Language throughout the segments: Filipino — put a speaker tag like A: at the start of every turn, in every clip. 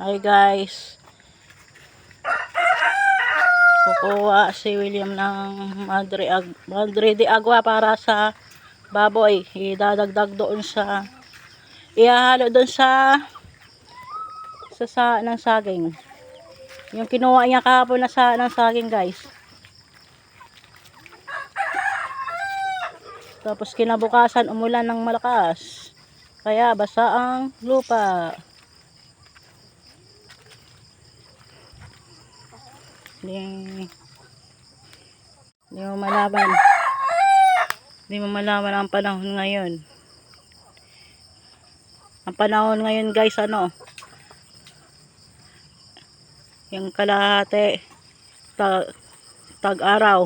A: Hi guys. Kukuha si William ng Madre, Ag Madre de Agua para sa baboy. Idadagdag doon sa ihahalo doon sa sa sa ng saging. Yung kinuha niya kahapon na sa ng saging guys. Tapos kinabukasan umulan ng malakas. Kaya basa ang lupa. Hindi, hindi mo malaman. Hindi mo malaman ang panahon ngayon. Ang panahon ngayon guys ano. Yung kalahati tag, tag-araw.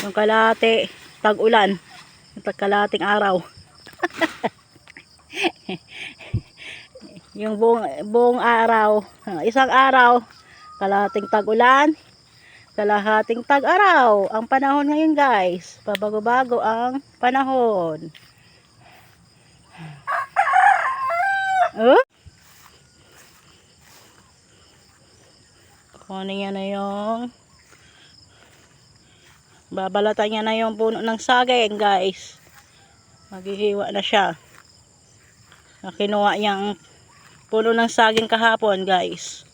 A: Yung kalahati tag-ulan. Yung tag-kalahating araw. yung buong, buong araw, isang araw, kalahating tag-ulan, kalahating tag-araw. Ang panahon ngayon guys, pabago-bago ang panahon. Oh? Kunin niya na yung babalatan niya na yung puno ng saging guys. Maghihiwa na siya. Kinuha niyang puno ng saging kahapon guys.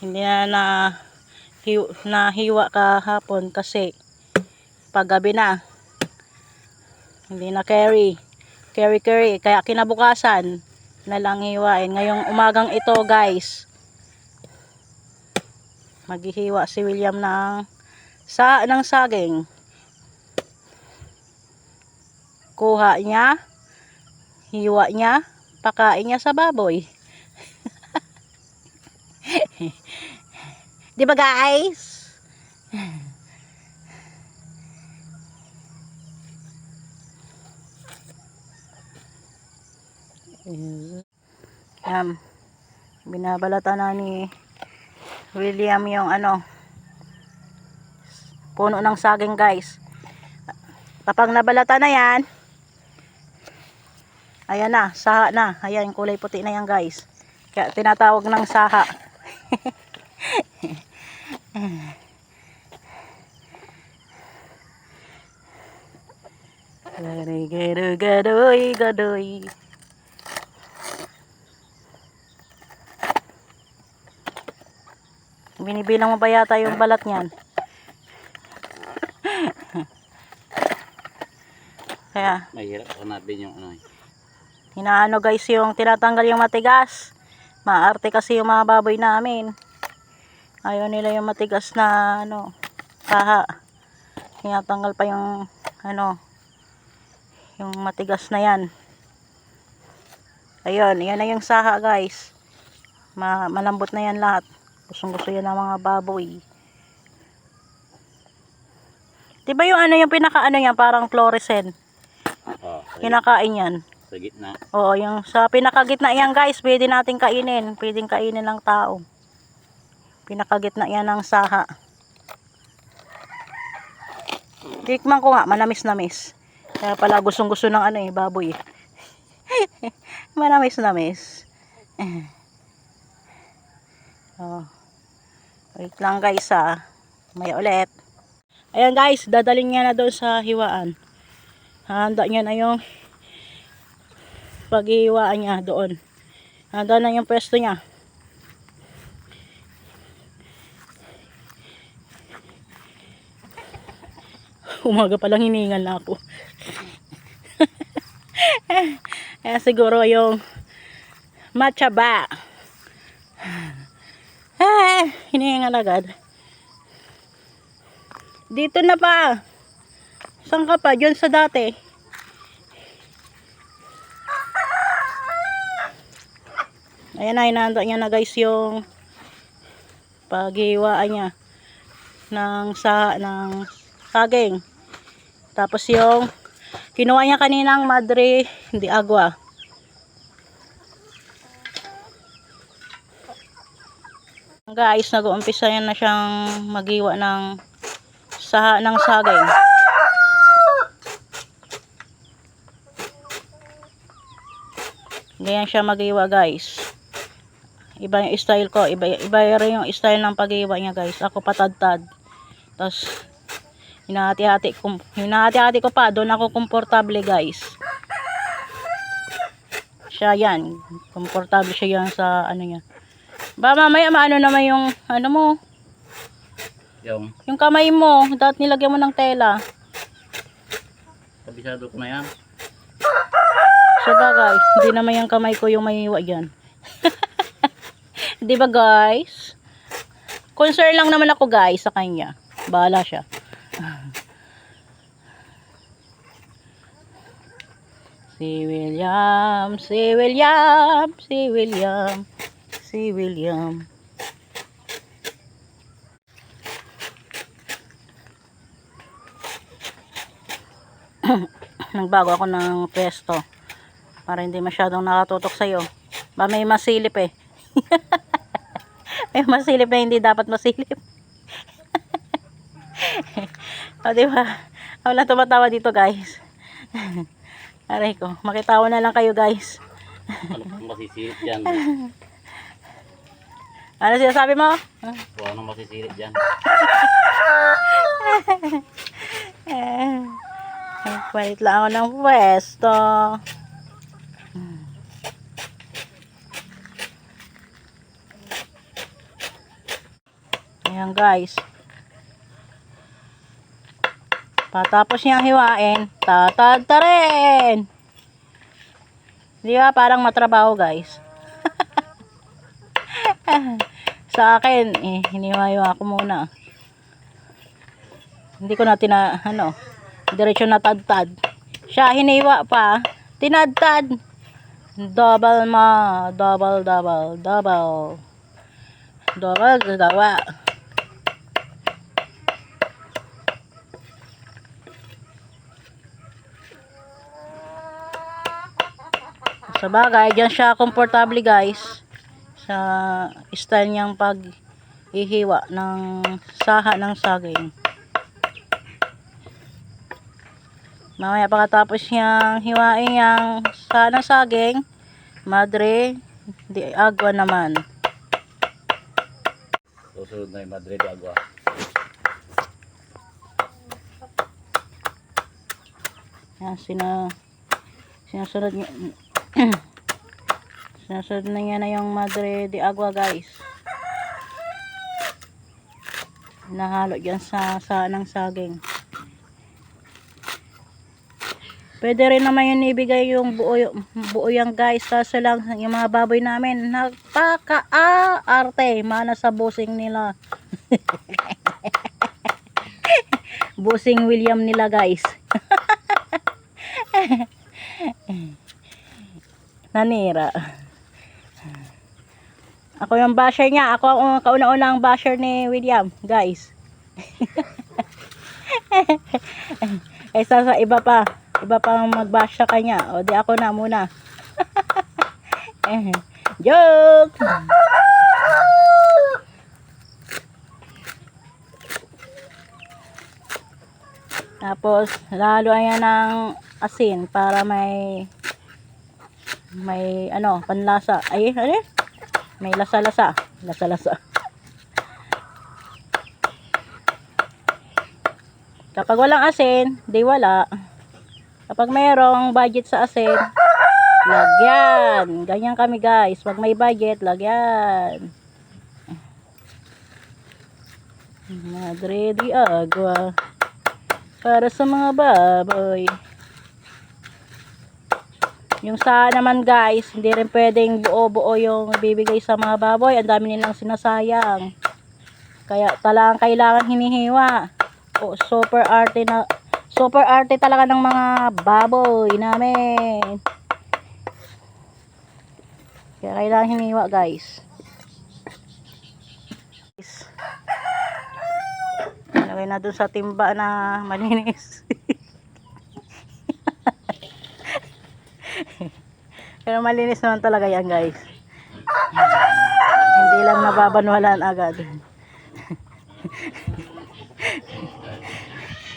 A: Hindi na na hiw, nahiwa kahapon kasi paggabi na. Hindi na carry. Carry carry. Kaya kinabukasan na lang hiwain. Ngayong umagang ito guys. Maghihiwa si William ng sa ng saging. Kuha niya, hiwa niya, pakain niya sa baboy. Di ba guys? Yan. Binabalata na ni William yung ano puno ng saging guys. Kapag nabalata na yan, ayan na, saha na. Ayan, kulay puti na yan guys. Kaya tinatawag ng saha. Gadoy, gadoy, gadoy, gadoy. Binibilang mo ba yata yung balat niyan? Kaya,
B: Mahirap hanapin yung ano. eh.
A: Hinaano guys yung tinatanggal yung matigas. Maarte kasi yung mga baboy namin. Ayaw nila yung matigas na ano, kaha. Tinatanggal pa yung ano, yung matigas na yan. Ayun, yan na yung saha guys. Ma malambot na yan lahat. Gustong gusto yan ng mga baboy. Diba yung ano yung pinaka ano yan, parang fluorescent.
B: Oh,
A: Kinakain yan.
B: sa gitna.
A: Oo, yung sa pinakagitna yan guys, pwede natin kainin. Pwedeng kainin ng tao. Pinakagitna yan ng saha. Tikman ko nga, manamis-namis. Kaya pala gustong gusto ng ano eh, baboy. manamis-namis. oh. Wait lang guys ah. May ulit. Ayan guys, dadaling niya na doon sa hiwaan. Handa niya na yung paghihiwaan niya doon. Handa na yung pwesto niya. Umaga pa lang hiningal na ako. Kaya siguro yung matchaba. Ah, hiningal agad. Dito na pa. Saan ka pa? Diyan sa dati. Ayan na, hinahanda niya na guys yung paghiwaan niya ng sa ng saging. Tapos yung kinuha niya kaninang madre hindi agwa. Guys, nag-uumpisa yan na siyang magiwa ng saha ng saging. Ganyan siya magiwa guys. Iba yung style ko. Iba, iba rin yung style ng pag-iwa niya guys. Ako patadtad. Tapos, hinahati-hati ko, hinahati-hati ko pa. Doon ako komportable guys. Siya yan. Komportable siya yan sa ano niya. Ba mamaya maano naman yung ano mo,
B: Yung,
A: yung kamay mo. Dapat nilagyan mo ng tela.
B: kabisado ko na yan.
A: Sa bagay, hindi naman yung kamay ko yung may iwa dyan. Di ba guys? Concern lang naman ako guys sa kanya. Bahala siya. Si William, si William, si William, si William. Nagbago ako ng pwesto para hindi masyadong nakatutok sa'yo. Ba may masilip eh. may masilip na hindi dapat masilip. o diba? Wala tumatawa dito guys. Aray ko, makitawa na lang kayo guys.
B: Ano kung masisilip dyan?
A: Ano sinasabi mo?
B: Kung anong masisilip dyan?
A: Palit lang ako ng pwesto. Ayan guys. Patapos niyang hiwain, tatad ta rin. Di ba? Parang matrabaho guys. Sa akin, eh, hiniwa ko muna. Hindi ko na tina, ano, diretso na tadtad. Siya hiniwa pa, tinadtad. Double ma, double, double, double. Double, dalawa. Sa bagay, dyan siya komportable guys. Sa style niyang pag ihiwa ng saha ng saging. Mamaya pagkatapos niyang hiwain yung saha ng saging, madre, di agwa naman.
B: Susunod na yung Madrid Agua.
A: Yan, sina, sinasunod niya, sinasunod na niya na yung madre de agua guys. Nahalo dyan sa, sa ng saging. Pwede rin naman yun ibigay yung buo, buo yan guys. Kaso lang yung mga baboy namin nagpaka-arte. Mana sa busing nila. busing William nila guys. Nanira. Ako yung basher niya. Ako ang kauna-unang basher ni William, guys. Kaysa sa iba pa. Iba pang mag-bash sa kanya. O di ako na muna. Joke! Tapos, lalo ayan ng asin para may may ano, panlasa. Ay, ano? May lasa-lasa. Lasa-lasa. Kapag walang asin, di wala. Kapag mayroong budget sa asin, lagyan. Ganyan kami guys. Pag may budget, lagyan. Madre di agua. Para sa mga baboy. Yung sa naman guys, hindi rin pwedeng buo-buo yung bibigay sa mga baboy. Ang dami nilang sinasayang. Kaya talagang kailangan hinihiwa. O, super arte na super arte talaga ng mga baboy namin. Kaya kailangan hinihiwa guys. Lagay na dun sa timba na malinis. Pero malinis naman talaga yan guys. Hindi lang nababanwalan agad.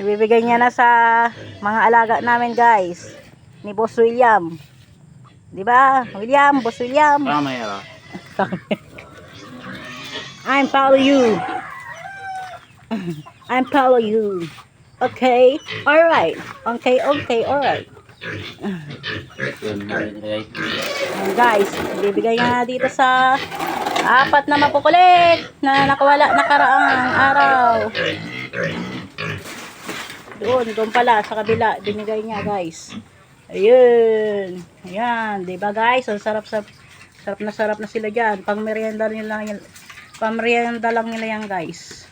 A: Ibibigay niya na sa mga alaga namin guys. Ni Boss William. 'Di ba? William, Boss William.
B: Mamaya ra.
A: I'm follow you. I'm follow you. Okay? Alright. Okay, okay, alright. Ayan, guys, bibigay nga dito sa apat na mapukulit na nakawala nakaraang araw. Doon, doon pala, sa kabila, binigay niya, guys. Ayun. Ayan, di ba guys? Ang sarap sa sarap na sarap na sila diyan. Pang merienda nila. Pang merienda lang nila yan, guys.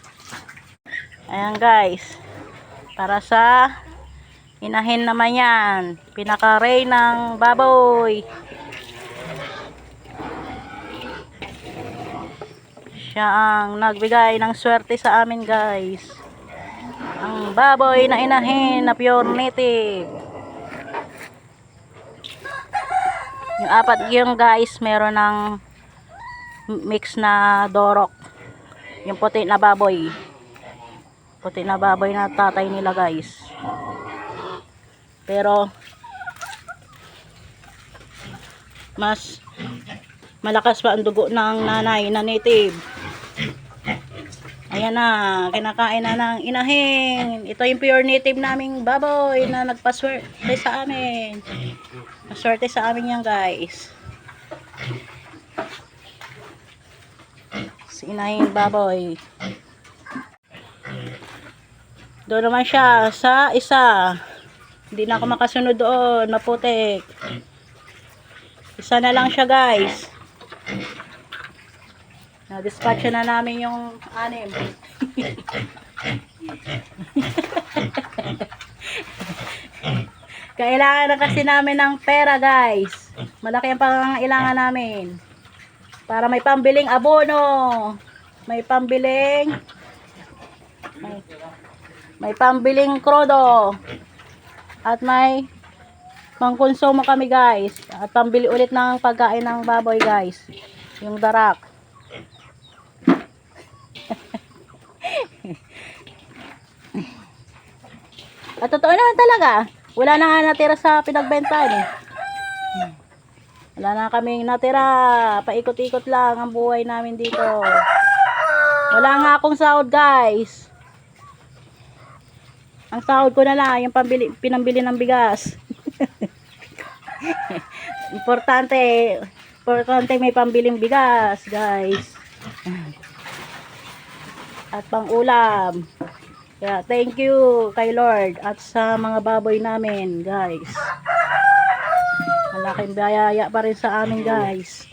A: Ayan, guys. Para sa inahin naman yan. Pinaka-ray ng baboy. Siya ang nagbigay ng swerte sa amin, guys. Ang baboy na inahin na pure native. Yung apat yung guys, meron ng mix na dorok. Yung puti na baboy. Puti na baboy na tatay nila guys. Pero mas malakas pa ang dugo ng nanay na native. Ayan na, kinakain na ng inahin. Ito yung pure native naming baboy na nagpaswerte sa amin. Maswerte sa amin yan guys. Si inahin baboy. Doon naman siya sa isa. Hindi na ako makasunod doon. Maputik. Isa na lang siya guys. Na-dispatch na namin yung anim. Kailangan na kasi namin ng pera guys. Malaki ang pangangailangan namin. Para may pambiling abono. May pambiling may, may pambiling krodo. At may pangkonsumo kami guys. At pambili ulit ng pagkain ng baboy guys. Yung darak. At totoo naman talaga. Wala na nga natira sa pinagbentahan eh. Wala na kaming natira. Paikot-ikot lang ang buhay namin dito. Wala nga akong sahod guys. Ang sahod ko na lang yung pambili, pinambili ng bigas. importante, importante may pambiling bigas guys. At pang ulam. Kaya thank you kay Lord at sa mga baboy namin, guys. Malaking biyaya pa rin sa amin, guys.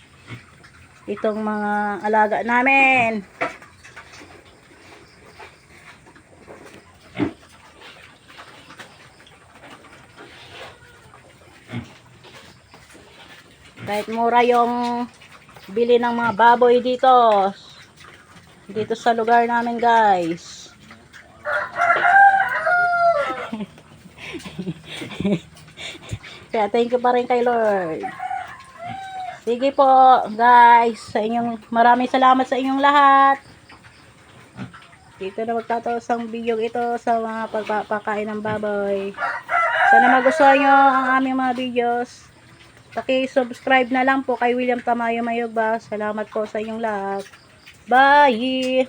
A: Itong mga alaga namin. Kahit mura yung bili ng mga baboy dito. Dito sa lugar namin, guys. Kaya thank you pa rin kay Lord. Sige po, guys, sa inyong maraming salamat sa inyong lahat. Dito na magtataos ang video ito sa mga pagpapakain ng baboy. Sana magustuhan nyo ang aming mga videos. Paki-subscribe na lang po kay William Tamayo Mayogba. Salamat po sa inyong lahat. Bye!